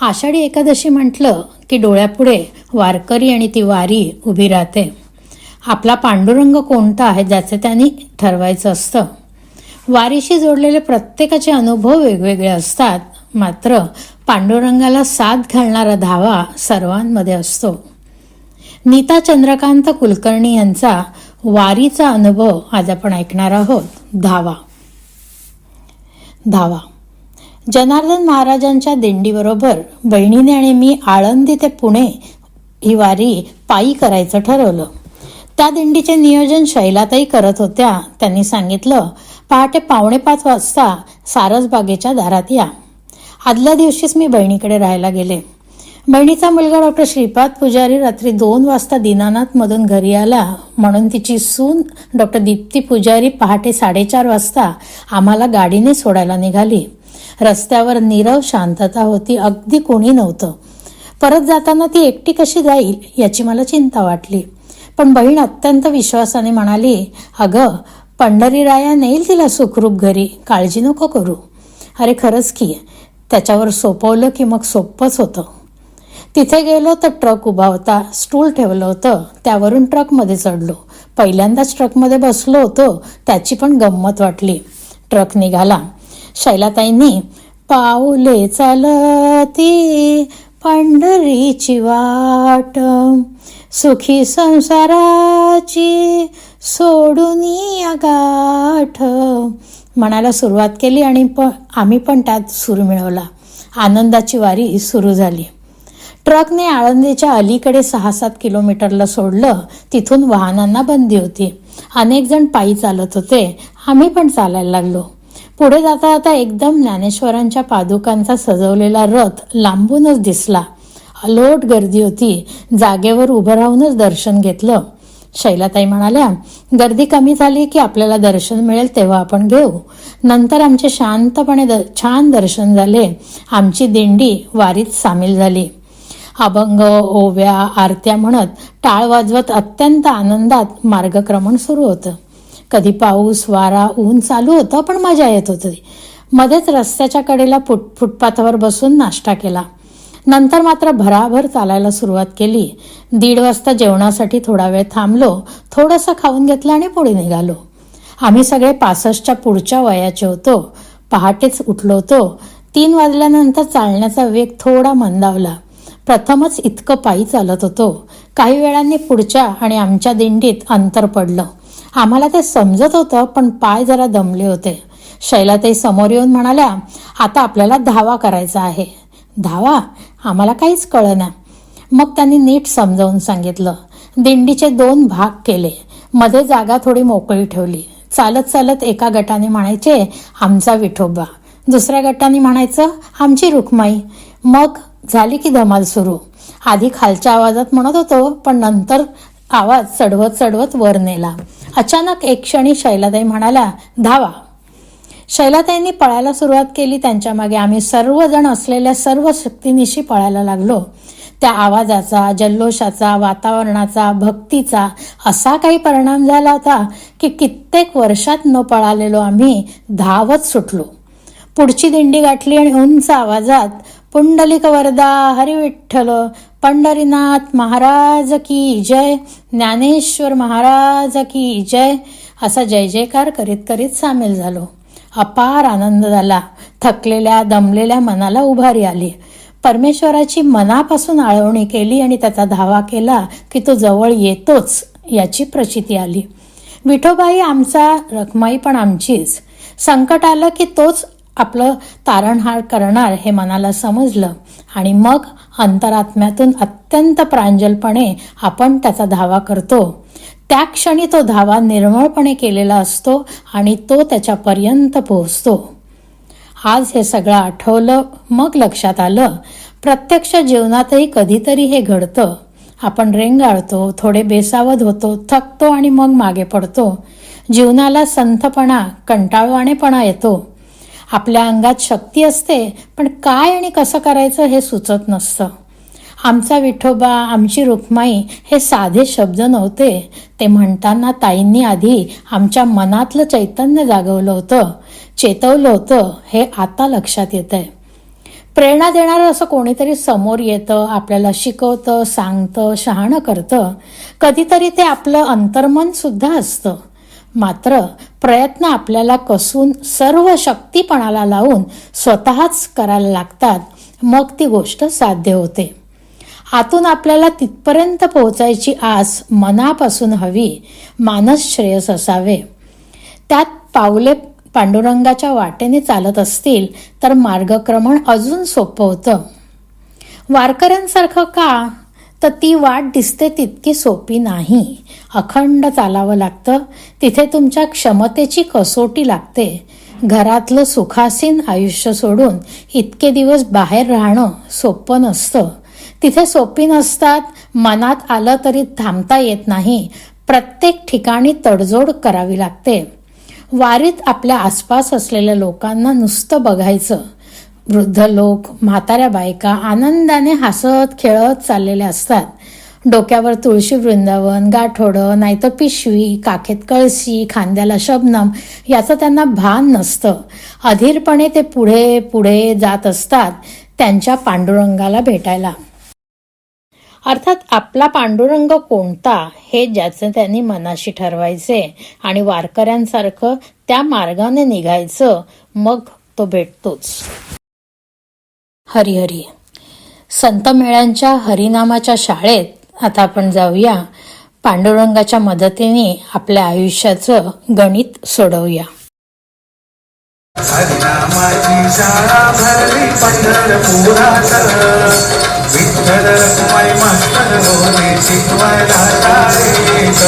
आषाढी एकादशी म्हटलं की डोळ्यापुढे वारकरी आणि ती वारी उभी राहते. आपला पांडुरंग कोणता आहे ज्याचे त्यांनी ठरवायचं असतं? वारीशी जोडलेले प्रत्येकाचे अनुभव वेगवेगळे असतात. मात्र पांडुरंगाला साथ घालणारा धावा सर्वांमध्ये असतो. नीता चंद्रकांत कुलकर्णी यांचा वारीचा अनुभव आज आपण ऐकणार आहोत. धावा. धावा. जनार्दन महाराजांच्या दिंडीबरोबर बहिणीने आणि मी आळंदी ते पुणे ही वारी पायी करायचं ठरवलं. त्या दिंडीचे नियोजन शैलाताई करत होत्या. त्यांनी सांगितलं पहाटे पावणे पाच वाजता सारसबागेच्या दारात या. आदल्या दिवशीच मी बहिणीकडे राहायला गेले. बहिणीचा मुलगा डॉक्टर श्रीपाद पुजारी रात्री दोन वाजता दिनानाथमधून घरी आला. म्हणून तिची सून डॉक्टर दीप्ती पुजारी पहाटे साडेचार वाजता आम्हाला गाडीने सोडायला निघाली. रस्त्यावर नीरव शांतता होती. अगदी कोणी नव्हतं. परत जाताना ती एकटी कशी जाईल याची मला चिंता वाटली. पण बहीण अत्यंत विश्वासाने म्हणाली अगं पंढरीराया नेईल तिला सुखरूप घरी. काळजी नको करू. अरे खरंच की. त्याच्यावर सोपवलं की मग सोपंच होतं. तिथे गेलो तर ट्रक उभा होता. स्टूल ठेवलं होतं. त्यावरून ट्रकमध्ये चढलो. पहिल्यांदाच ट्रकमध्ये बसलो होतो. त्याची पण गंमत वाटली. ट्रक निघाला. शैलाताईंनी पाऊले चालती पंढरीची वाट सुखी संसाराची सोडून या गाठ. म्हणायला सुरुवात केली आणि प आम्ही पण त्यात सूर मिळवला. आनंदाची वारी सुरू झाली. ट्रकने आळंदीच्या अलीकडे सहा सात किलोमीटरला सोडलं. तिथून वाहनांना बंदी होती. अनेक जण पायी चालत होते. आम्ही पण चालायला लागलो. पुढे जाता जाता एकदम ज्ञानेश्वरांच्या पादुकांचा सजवलेला रथ लांबूनच दिसला. अलोट गर्दी होती. जागेवर उभं राहूनच दर्शन घेतलं. शैलाताई म्हणाल्या गर्दी कमी झाली की आपल्याला दर्शन मिळेल तेव्हा आपण घेऊ. नंतर आमचे शांतपणे द छान दर्शन झाले. आमची दिंडी वारीत सामील झाली. अभंग ओव्या आरत्या म्हणत टाळ वाजवत अत्यंत आनंदात मार्गक्रमण सुरू होतं. कधी पाऊस वारा ऊन चालू होतं पण मजा येत होती. मध्येच रस्त्याच्या कडेला फुट फुटपाथावर बसून नाश्ता केला. नंतर मात्र भराभर चालायला सुरुवात केली. दीड वाजता जेवणासाठी थोडा वेळ थांबलो थोडंसं खाऊन घेतलं आणि पुढे निघालो. आम्ही सगळे पासष्टच्या पुढच्या वयाचे होतो. पहाटेच उठलो होतो. तीन वाजल्यानंतर चालण्याचा वेग थोडा मंदावला. प्रथमच इतकं पायी चालत होतो. काही वेळांनी पुढच्या आणि आमच्या दिंडीत अंतर पडलं. आम्हाला ते समजत होतं पण पाय जरा दमले होते. शैलाताई समोर येऊन म्हणाल्या आता आपल्याला धावा करायचा आहे. धावा? आम्हाला काहीच कळना. मग त्यांनी नीट समजावून सांगितलं. दिंडीचे दोन भाग केले. मध्ये जागा थोडी मोकळी ठेवली. चालत चालत एका गटाने म्हणायचे आमचा विठोबा. दुसऱ्या गटाने म्हणायचं आमची रुखमाई मग झाली की धमाल सुरू. आधी खालच्या आवाजात म्हणत होतो पण नंतर आवाज चढवत चढवत वर नेला. अचानक एक क्षणी शैलाताई म्हणाला धावा. शैलाताईंनी पळायला सुरुवात केली. त्यांच्या मागे आम्ही सर्वजण असलेल्या सर्व शक्तीनिशी पळायला लागलो. त्या आवाजाचा जल्लोषाचा वातावरणाचा भक्तीचा असा काही परिणाम झाला होता की कित्येक वर्षात न पळालेलो आम्ही धावत सुटलो. पुढची दिंडी गाठली आणि उंच आवाजात पुंडलिक वरदा हरिविठ्ठल पंढरीनाथ महाराज की जय ज्ञानेश्वर महाराज की जय असा जय जयकार करीत करीत सामील झालो. अपार आनंद झाला. थकलेल्या दमलेल्या मनाला उभारी आली. परमेश्वराची मनापासून आळवणी केली आणि त्याचा धावा केला की तो जवळ येतोच याची प्रचिती आली. विठोबाई आमचा रखमाई पण आमचीच. संकट आलं की तोच आपलं तारणहार करणार हे मनाला समजलं आणि मग अंतरात्म्यातून अत्यंत प्रांजलपणे आपण त्याचा धावा करतो. त्या क्षणी तो धावा निर्मळपणे केलेला असतो आणि तो त्याच्यापर्यंत पोहोचतो. आज हे सगळं आठवलं मग लक्षात आलं. प्रत्यक्ष जीवनातही कधीतरी हे घडतं. आपण रेंगाळतो थोडे बेसावध होतो थकतो आणि मग मागे पडतो. जीवनाला संथपणा कंटाळवाणेपणा येतो. आपल्या अंगात शक्ती असते पण काय आणि कसं करायचं हे सुचत नसतं. आमचा विठोबा आमची रुक्माई हे साधे शब्द नव्हते. ते म्हणताना ताईंनी आधी आमच्या मनातलं चैतन्य जागवलं होतं. चेतवलं होतं. हे आता लक्षात येत आहे प्रेरणा देणारं असं कोणीतरी समोर येतं आपल्याला शिकवतं सांगतं शहाणं करतं. कधीतरी ते आपलं अंतर्मन सुद्धा असतं. मात्र प्रयत्न आपल्याला कसून सर्व शक्तीपणाला लावून स्वतःच करायला लागतात मग ती गोष्ट साध्य होते. आतून आपल्याला तिथपर्यंत पोहोचायची आस मनापासून हवी मानस श्रेयस असावे. त्यात पावले पांडुरंगाच्या वाटेने चालत असतील तर मार्गक्रमण अजून सोपं होतं. वारकऱ्यांसारखं का? तर ती वाट दिसते तितकी सोपी नाही. अखंड चालावं लागतं. तिथे तुमच्या क्षमतेची कसोटी लागते. घरातलं सुखासीन आयुष्य सोडून इतके दिवस बाहेर राहणं सोपं नसतं. तिथे सोपी नसतात मनात आलं तरी थांबता येत नाही. प्रत्येक ठिकाणी तडजोड करावी लागते. वारीत आपल्या आसपास असलेल्या लोकांना नुसतं बघायचं. वृद्ध लोक म्हाताऱ्या बायका आनंदाने हसत खेळत चाललेले असतात. डोक्यावर तुळशी वृंदावन गाठोडं नाहीतर पिशवी काखेत कळशी खांद्याला शबनम याचं त्यांना भान नसतं. अधीरपणे ते पुढे पुढे जात असतात त्यांच्या पांडुरंगाला भेटायला. अर्थात आपला पांडुरंग कोणता हे ज्याचं त्यांनी मनाशी ठरवायचे आणि वारकऱ्यांसारखं त्या मार्गाने निघायचं मग तो भेटतोच. हरिहरी संत मेळ्यांच्या हरिनामाच्या शाळेत आता आपण जाऊया. पांडुरंगाच्या मदतीने आपल्या आयुष्याचं गणित सोडवूया. हरिनामाची शाळा भरली पंढरपुरात. विठ्ठल रखुमाई मास्तर शिकवायला शाळेत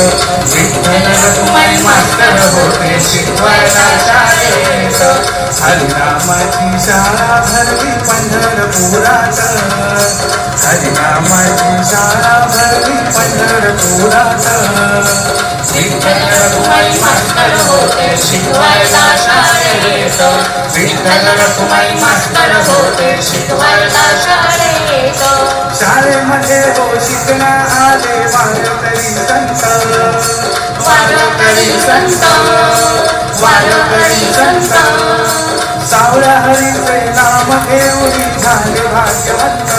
विठ्ठल रखुमाई मास्तर होते शिकवायला शाळेत हरिनामाची शाळा भरली पंढरपुरात। हरिनामाची शाळा भरली पंढरपुरात। विठ्ठल रखुमाई मास्तर होते शिकवायला शाळेत। विठ्ठल रखुमाई होते शिकवायला शाळेमध्ये हो शिकणा आले वारकरी संत। वारकरी संत। वारकरी संत। सावळ्या हरीचे नाम घेऊन झाले भाग्यवंत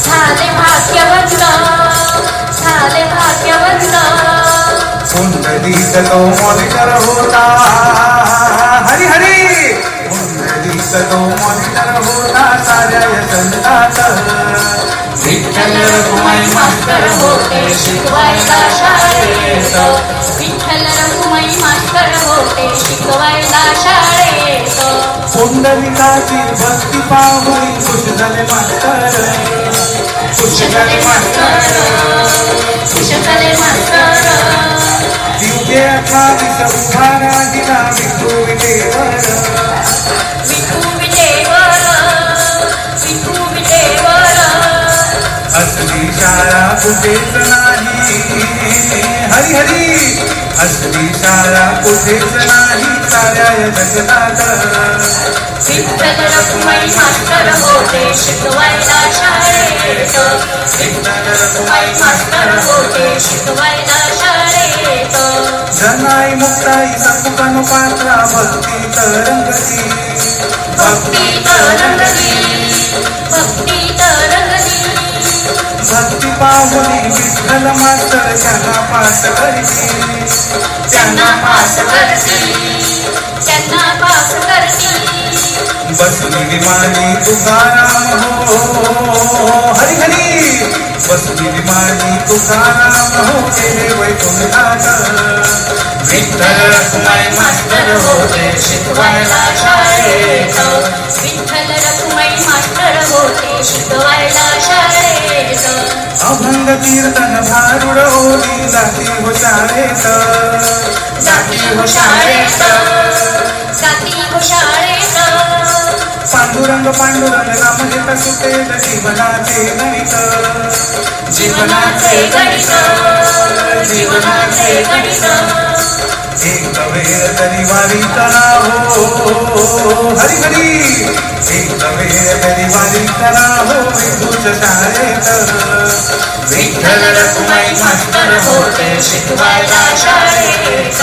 झाले भाग्यवंत झाले भाग्यवंत कुंडलीत तो मॉनिटर होता। हरी हरी। कुंडलीत तो मॉनिटर होता साऱ्या या संतात विठ्ठल रखुमाई मास्तर? होते शिकवायला शाळेत विठ्ठल रखुमाई मास्तर होते शिकवायला शाळेत कुंडलिकाची भक्ती पाहून खुश झाले मास्तर? खुश झाले मास्तर खुश झाले मास्तर? दिवगे अठ्ठावीस उभारा दिला विठू विटेवर शाळा कुठेच नाही. हरी हरी. असली शाळा कुठेच नाही. साऱ्या जगतात विठ्ठल रखुमाई मास्तर होते शिकवायला शाळेत. विठ्ठल रखुमाई मास्तर होते शिकवायला शाळेत. जनाई मुक्ताई सपुकन पात्रा भक्ती तरंगती. पाहुली विठ्ठल मास्तर त्यांना पास करती. त्यांना पास करती. त्यांना पास करती. बसली विमानी तुकाराम हो, हो, हो, हो. हरी हरी बसली विमानी तुकाराम हो गेले वैकुंठात विठ्ठल रखुमाई मास्तर होते शिकवायला शाळेत विठ्ठल अभंग कीर्तन भारुड ओली जाती हो शाळेत. जाती हो शाळेत. जाती हो शाळेत. पांडुरंग पांडुरंग राम घेता सुटेल जीवनाचे गणित. जीवनाचे गणित. जीवनाचे गणित. एक वेळ तरी करा हो. हरी हरी. एक वेळ तरी करा हो विदूत शाळेत. विठ्ठल रखुमाई मास्तर होते शिकवायला शाळेत.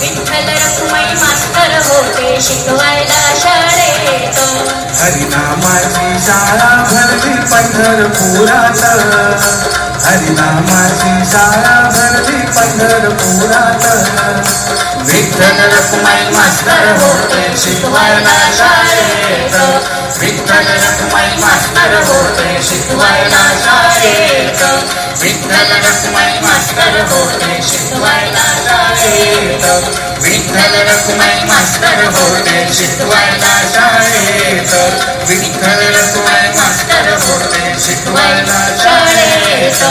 विठ्ठल रखुमाई मास्तर होते शिकवायला हरिनामाची शाळा भरली पंढरपुरात. हरिनामाची शाळा भरली पंढरपुरात. विठ्ठल रखुमाई मास्तर होते शिकवायला शाळेत विठ्ठल रखुमाई मास्तर होते शिकवायला शाळेत विठ्ठल रखुमाई मास्तर होते शिकवायला शाळेत विठ्ठल रखुमाई मास्तर होते शिकवायला शाळेत विठ्ठल रखुमाई मास्तर होते शिकवायला शाळेत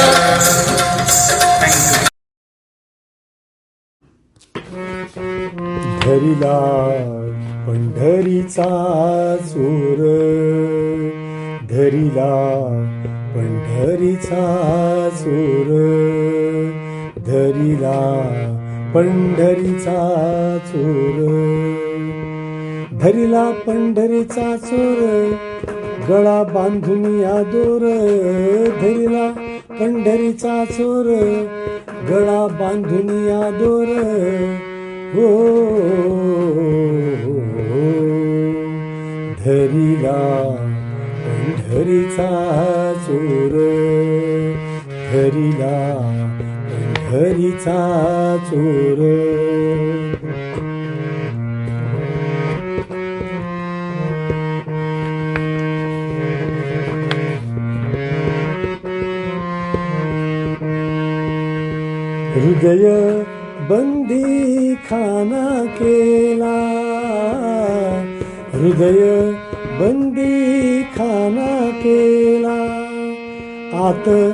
धरिला पंढरीचा चोर धरिला पंढरीचा चोर धरिला पंढरीचा चोर. धरिला पंढरीचा चोर गळा बांधून या दोर. धरिला पंढरीचा चोर गळा बांधून या दोर. हो, हो, हो. धरिला पंढरीचा चोर धरिला पंढरीचा चोर. हृदय बंदी खाना केला. हृदय बंदी खाना केला. आत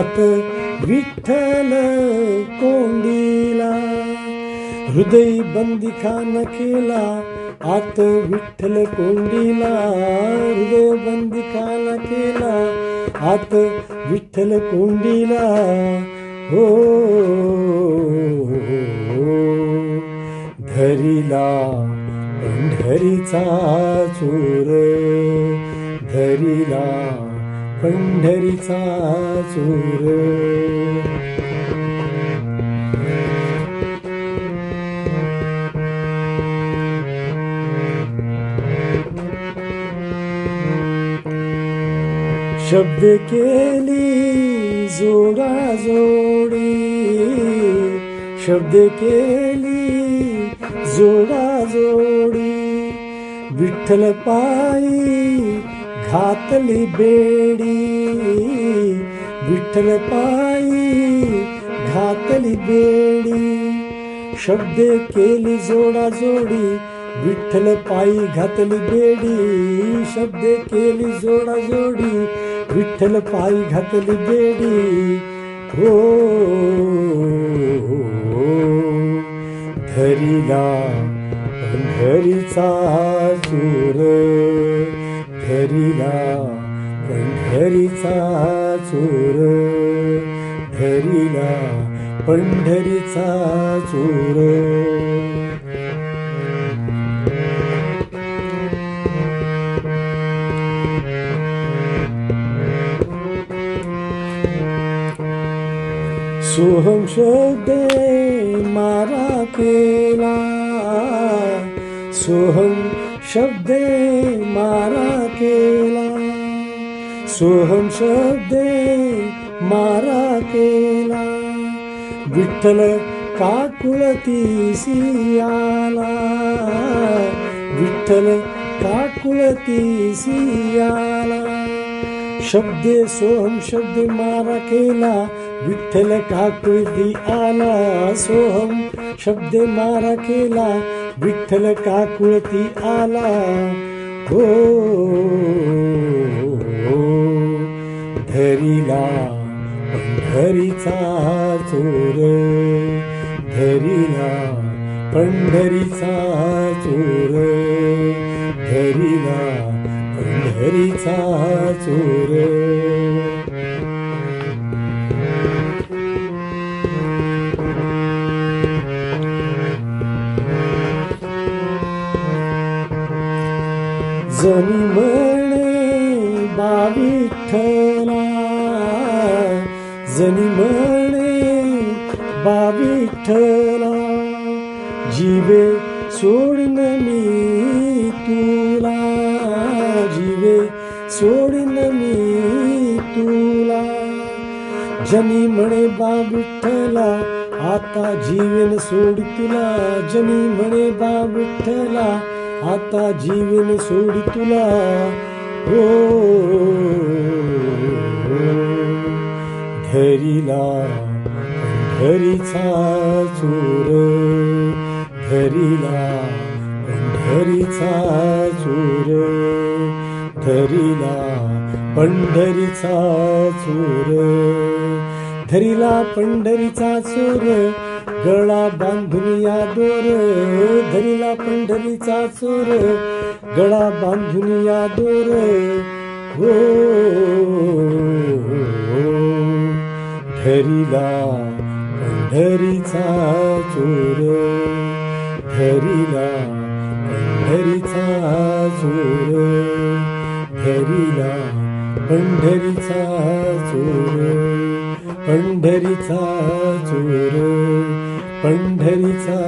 आत विठ्ठल कोंडीला. हृदय बंदी खान केला आत विठ्ठल कोंडीला. हृदय बंदी खान केला आत विठ्ठल कोंडीला. हो, हो, हो. धरिला पंढरीचा चोर धरिला पंढरीचा चूर. शब्द केली जोडा जोडी शब्द केली जोडा जोडी विठ्ठल पायी घातली बेडी विठ्ठल पायी घातली बेडी. शब्द केली जोडा जोडी विठ्ठल पायी घातली बेडी. शब्द केली जोडा जोडी विठ्ठल पायी घातली बेडी. हो धरिला धरीचा चोर धरिला पंढरीचा चोर. धरिला पंढरीचा चोर. सोहम शब्दे मारा केला. सोहम शब्दे मारा केला सोहम शब्दे मारा केला विठ्ठल काकुळतीसी आला। विठ्ठल काकुळतीसी आला। शब्दे, सोहम शब्द मारा केला विठ्ठल काकुळती आला। सोहम शब्द मारा केला विठ्ठल काकुळती आला। धरिला पंढरीचा चोर. धरिला पंढरीचा चोर. धरिला पंढरीचा चोर. जनी म्हणे बाविठला जनी म्हणे बाविठला जीवे सोडन मी तुला. जीवे सोडन मी तुला. जनी म्हणे बा विठ्ठला आता जीवन सोड तुला. जनी म्हणे बा विठ्ठला आता जीवन सोडी तुला. हो धरीला धरीचा चोर. धरीला पंढरीचा चोर. धरीला पंढरीचा चोर. धरीला पंढरीचा चोर. गळा बांधून या दोर धरीला पंढरीचा चोर गळा बांधून या दोर हो धरीला पंढरीचा चोर धरीला पंढरीचा चोर धरीला पंढरीचा चोर पंढरीचा चोर पंढरीचा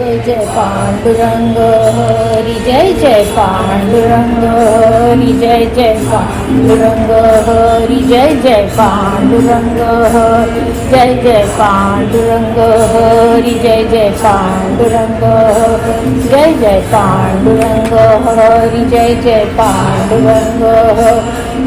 जय जय पांडुरंग हरी जय जय पांडुरंग हरी जय जय पांडुरंग हरी जय जय पांडुरंग हरी जय जय पांडुरंग हरी जय जय पांडुरंग जय जय पांडुरंग हरी जय जय पांडुरंग